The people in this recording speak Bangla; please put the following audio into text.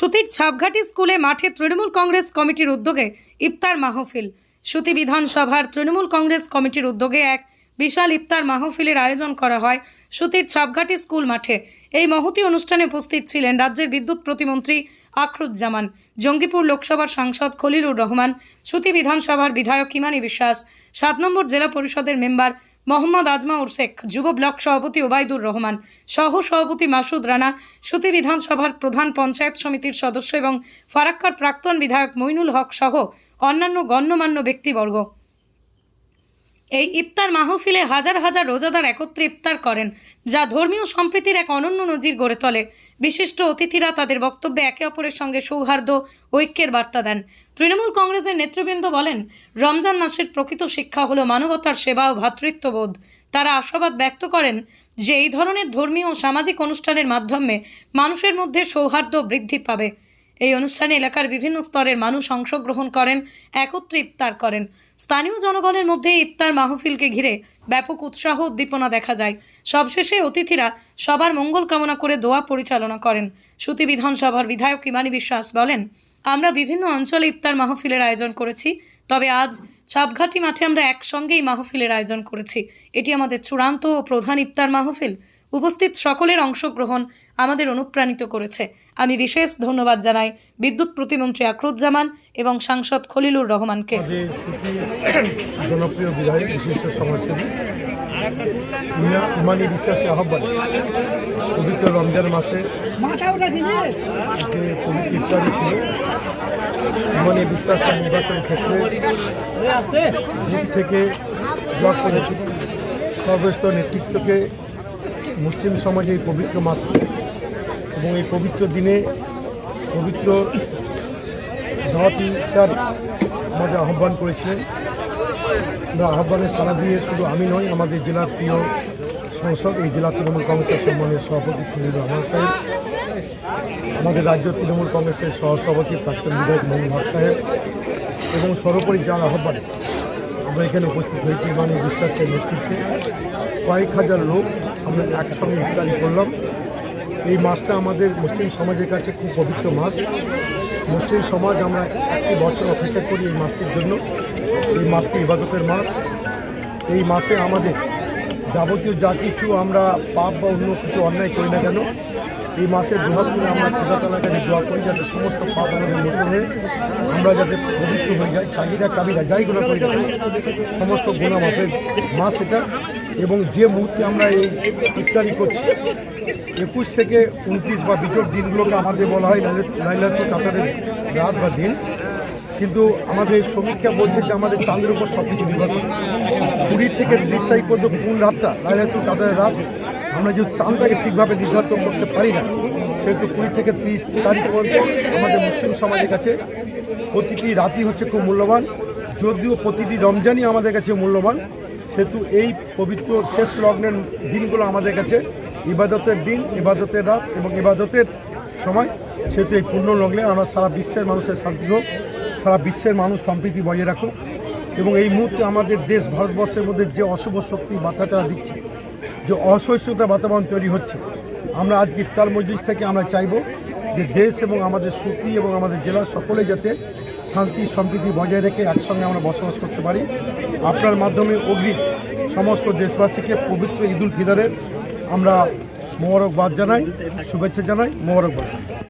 সুতির ছাপঘাটি স্কুলে মাঠে তৃণমূল কংগ্রেস কমিটির উদ্যোগে ইফতার মাহফিল। সুতি বিধানসভার তৃণমূল কংগ্রেস কমিটির উদ্যোগে এক বিশাল ইফতার মাহফিলের আয়োজন করা হয় সুতির ছাপঘাটি স্কুল মাঠে। এই মহতি অনুষ্ঠানে উপস্থিত ছিলেন রাজ্যের বিদ্যুৎ প্রতিমন্ত্রী আখরুজ্জামান, জঙ্গিপুর লোকসভার সাংসদ খলিলুর রহমান, সুতি বিধানসভার বিধায়ক কিমানি বিশ্বাস, সাত নম্বর জেলা পরিষদের মেম্বার মোহাম্মদ আজমাউর শেখ, যুব ব্লক সভাপতি ওবায়দুর রহমান, সহ সভাপতি মাসুদ রানা, সুতি বিধানসভার প্রধান পঞ্চায়েত সমিতির সদস্য এবং ফারাক্কার প্রাক্তন বিধায়ক মইনুল হক সহ অন্যান্য গণ্যমান্য ব্যক্তিবর্গ। এই ইফতার মাহফিলে হাজার হাজার রোজাদার একত্রে ইফতার করেন, যা ধর্মীয় সম্প্রীতির এক অনন্য নজির গড়ে তোলে। বিশিষ্ট অতিথিরা তাদের বক্তব্যে একে অপরের সঙ্গে সৌহার্দ্য, ঐক্যের বার্তা দেন। তৃণমূল কংগ্রেসের নেতৃবৃন্দ বলেন, রমজান মাসের প্রকৃত শিক্ষা হলো মানবতার সেবা ও ভ্রাতৃত্ববোধ তারা আশাবাদ ব্যক্ত করেন যে এই ধরনের ধর্মীয় ও সামাজিক অনুষ্ঠানের মাধ্যমে মানুষের মধ্যে সৌহার্দ্য বৃদ্ধি পাবে। এই অনুষ্ঠানে এলাকার বিভিন্ন স্তরের মানুষ অংশগ্রহণ করেন, একত্রে ইফতার করেন। স্থানীয় জনগণের মধ্যে ইফতার মাহফিলকে ঘিরে ব্যাপক উৎসাহ উদ্দীপনা দেখা যায়। সবশেষে অতিথিরা সবার মঙ্গল কামনা করে দোয়া পরিচালনা করেন। সুতি বিধানসভার বিধায়ক ইমানি বিশ্বাস বলেন, আমরা বিভিন্ন অঞ্চলে ইফতার মাহফিলের আয়োজন করেছি, তবে আজ ছাপঘাটি মাঠে আমরা একসঙ্গেই মাহফিলের আয়োজন করেছি। এটি আমাদের চূড়ান্ত ও প্রধান ইফতার মাহফিল। উপস্থিত সকলের অংশগ্রহণ আমাদের অনুপ্রাণিত করেছে। আমি বিশেষ ধন্যবাদ জানাই বিদ্যুৎ প্রতিমন্ত্রী আকরুজ্জামান এবং সাংসদ খলিলুর রহমানকে। জনপ্রিয় বিধায়ক, বিশিষ্ট সমাজসেবী বিশ্বাসী পবিত্র রমজান মাসে যে ছিল, ইমানি বিশ্বাসটা নির্বাচনের ক্ষেত্রে থেকে ব্লক নেতৃত্বকে মুসলিম সমাজে এই পবিত্র মাসে এবং এই পবিত্র দিনে পবিত্র দাওয়াতি ইফতার আমাদের আহ্বান করেছিলেন। আহ্বানে সাড়া দিয়ে শুধু আমি নই, আমাদের জেলার প্রিয় সংসদ, এই জেলা তৃণমূল কংগ্রেসের সম্মানের সভাপতি খলিল রহমান সাহেব, আমাদের রাজ্য তৃণমূল কংগ্রেসের সহসভাপতি প্রাক্তন বিধায়ক হক সাহেব এবং সর্বোপরি যার আহ্বানে আমরা এখানে উপস্থিত হয়েছি মানে বিশ্বাসের নেতৃত্বে। কয়েক হাজার লোক আমরা একসঙ্গে ইফতারি করলাম। এই মাসটা আমাদের মুসলিম সমাজের কাছে খুব পবিত্র মাস মুসলিম সমাজ আমরা একটি বছর অপেক্ষা করি এই মাসটির জন্য। এই মাসটি ইবাদতের মাস এই মাসে আমাদের যাবতীয় যা কিছু আমরা পাপ বা অন্য কিছু অন্যায় করি না কেন, এই মাসে দুহাত করে আমরা খোদা তালার কাছে দোয়া করি যাতে সমস্ত পাপ আমাদের মুক্ত হয়ে, আমরা যাতে পবিত্র হয়ে যাই সাগিরা কাবিরা যাই গুণা করি সমস্ত গুণা মাপের মাস এটা। এবং যে মুহূর্তে আমরা এই ইফতারি করছি একুশ থেকে উনত্রিশ বা বিজোর দিনগুলোকে আমাদের বলা হয় লাইলাতুল কাতারের রাত বা দিন। কিন্তু আমাদের সমীক্ষা বলছে যে আমাদের চাঁদের উপর সব কিছু নির্ভর করে। কুড়ি থেকে ত্রিশ তারিখ পর্যন্ত কোন রাতটা লাইলাতুল কাতারের রাত, আমরা যদি চাঁদটাকে ঠিকভাবে নির্ধারণ করতে পারি না, সেহেতু কুড়ি থেকে ত্রিশ তারিখ পর্যন্ত আমাদের মুসলিম সমাজের কাছে প্রতিটি রাতই হচ্ছে খুব মূল্যবান। যদিও প্রতিটি রমজানই আমাদের কাছে মূল্যবান, সেহেতু এই পবিত্র শেষ লগ্নের দিনগুলো আমাদের কাছে ইবাদতের দিন, ইবাদতের রাত এবং ইবাদতের সময় সেহেতু এই পূর্ণ লগ্নে আমরা সারা বিশ্বের মানুষের শান্তি হোক, সারা বিশ্বের মানুষ সম্প্রীতি বজায় রাখুক এবং এই মুহূর্তে আমাদের দেশ ভারতবর্ষের মধ্যে যে অশুভ শক্তি বার্তাটা দিচ্ছে, যে অসহিষ্ণুতা বাতাবরণ তৈরি হচ্ছে, আমরা আজকে ইফতার মজলিস থেকে আমরা চাইব যে দেশ এবং আমাদের সুতি এবং আমাদের জেলার সকলে যাতে শান্তি, সম্প্রীতি বজায় রেখে একসঙ্গে আমরা বসবাস করতে পারি। আপনার মাধ্যমে অগ্রিম সমস্ত দেশবাসীকে পবিত্র ঈদুল ফিতরের আমরা মোবারকবাদ জানাই শুভেচ্ছা জানাই মোবারকবাদ।